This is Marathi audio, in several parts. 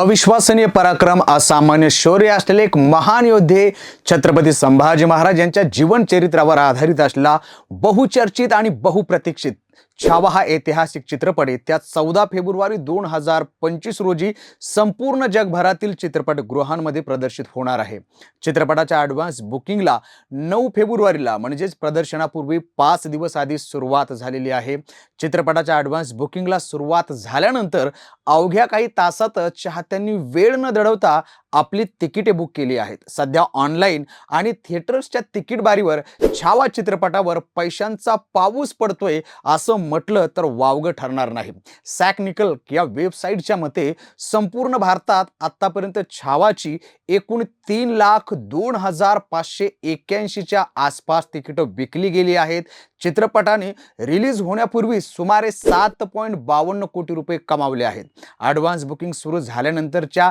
अविश्वसनीय पराक्रम असामान्य शौर्य असलेले एक महान योद्धे छत्रपती संभाजी महाराज यांच्या जीवन चरित्रावर आधारित असलेला बहुचर्चित आणि बहुप्रतीक्षित छावा हा ऐतिहासिक चित्रपट आहे. त्यात चौदा फेब्रुवारी दोन हजार पंचवीस रोजी संपूर्ण जगभरातील चित्रपटगृहांमध्ये प्रदर्शित होणार आहे. चित्रपटाच्या ॲडव्हान्स बुकिंगला नऊ फेब्रुवारीला म्हणजेच प्रदर्शनापूर्वी पाच दिवस आधी सुरुवात झालेली आहे. चित्रपटाच्या ॲडव्हान्स बुकिंगला सुरुवात झाल्यानंतर अवघ्या काही तासातच चाहत्यांनी वेळ न दडवता आपली तिकिटे बुक केली आहेत. सध्या ऑनलाईन आणि थिएटर्सच्या तिकीट बारीवर छावा चित्रपटावर पैशांचा पाऊस पडतोय असं म्हटलं तर वावगं ठरणार नाही. सॅकनिकल या वेबसाईटच्या मते संपूर्ण भारतात आत्तापर्यंत छावाची एकूण तीन लाख दोन हजार पाचशे एक्क्याऐंशीच्या आसपास तिकीटं विकली गेली आहेत. चित्रपटाने रिलीज होण्यापूर्वी सुमारे सात पॉईंट बावन्न कोटी रुपये कमावले आहेत. ॲडव्हान्स बुकिंग सुरू झाल्यानंतरच्या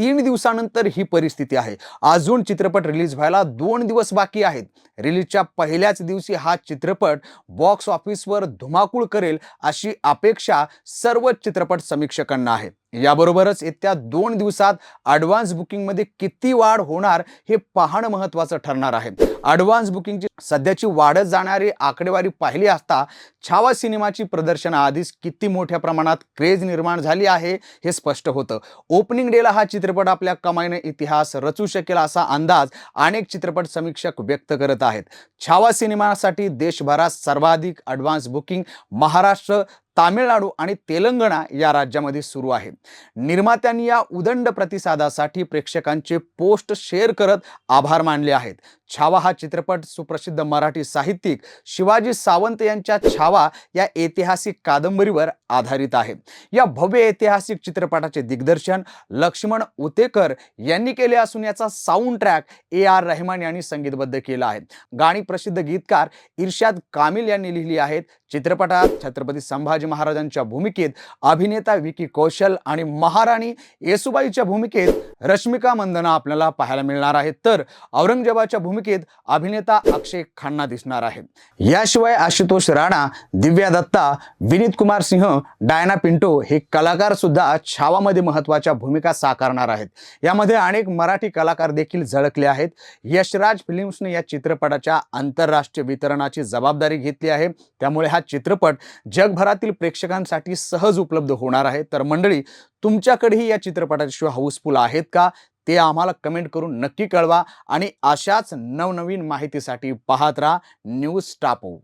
तीन दिवसानंतर ही परिस्थिती आहे. अजून चित्रपट रिलीज व्हायला दोन दिवस बाकी आहेत. रिलीजच्या पहिल्याच दिवशी हा चित्रपट बॉक्स ऑफिसवर धुमाकूळ करेल अशी अपेक्षा सर्व चित्रपट समीक्षकांना आहे. याबरोबरच येत्या दोन दिवसात ॲडव्हान्स बुकिंगमध्ये किती वाढ होणार हे पाहणं महत्त्वाचं ठरणार आहे. ॲडव्हान्स बुकिंगची सध्याची वाढत जाणारी आकडेवारी पाहिली असता छावा सिनेमाची प्रदर्शन आधीच किती मोठ्या प्रमाणात क्रेज निर्माण झाली आहे हे स्पष्ट होतं. ओपनिंग डेला हा चित्रपट आपल्या कमाईने इतिहास रचू शकेल असा अंदाज अनेक चित्रपट समीक्षक व्यक्त करत आहेत. छावा सिनेमासाठी देशभरात सर्वाधिक ॲडव्हान्स बुकिंग महाराष्ट्र तामिळनाडू आणि तेलंगणा या राज्यामध्ये सुरू आहे. निर्मात्यांनी या उदंड प्रतिसादासाठी प्रेक्षकांचे पोस्ट शेअर करत आभार मानले आहेत. छावा हा चित्रपट सुप्रसिद्ध मराठी साहित्यिक शिवाजी सावंत यांच्या छावा या ऐतिहासिक कादंबरीवर आधारित आहे. या भव्य ऐतिहासिक चित्रपटाचे दिग्दर्शन लक्ष्मण उतेकर यांनी केले असून याचा sound track A R Rahman यांनी संगीतबद्ध केला आहे. गाणी प्रसिद्ध गीतकार इर्शाद कामिल यांनी लिहिली आहेत. चित्रपटात छत्रपती संभाजी महाराजांच्या भूमिकेत अभिनेता विकी कौशल आणि महाराणी येसुबाईच्या भूमिकेत रश्मिका मंदना आपल्याला पाहायला मिळणार आहेत. तर औरंगजेबाच्या भूमिकेत अभिनेता अक्षय खन्ना दिसणार आहे याशिवाय आशुतोष राणा दिव्या दत्ता विनीत कुमार सिंह डायना पिंटो हे कलाकार सुद्धा छावामध्ये महत्त्वाच्या भूमिका साकारणार आहेत. यामध्ये अनेक मराठी कलाकार देखील झळकले आहेत. यशराज फिल्म्सने या चित्रपटाच्या आंतरराष्ट्रीय वितरणाची जबाबदारी घेतली आहे. त्यामुळे हा चित्रपट जगभरातील प्रेक्षकांसाठी सहज उपलब्ध होणार आहे. तर मंडळी तुमच्याकडेही या चित्रपटाशिवाय हाऊसफुल आहेत का? ते आम्हाला कमेंट करून नक्की कळवा आणि अशाच नवनवीन माहितीसाठी पाहत राहा न्यूज टापू.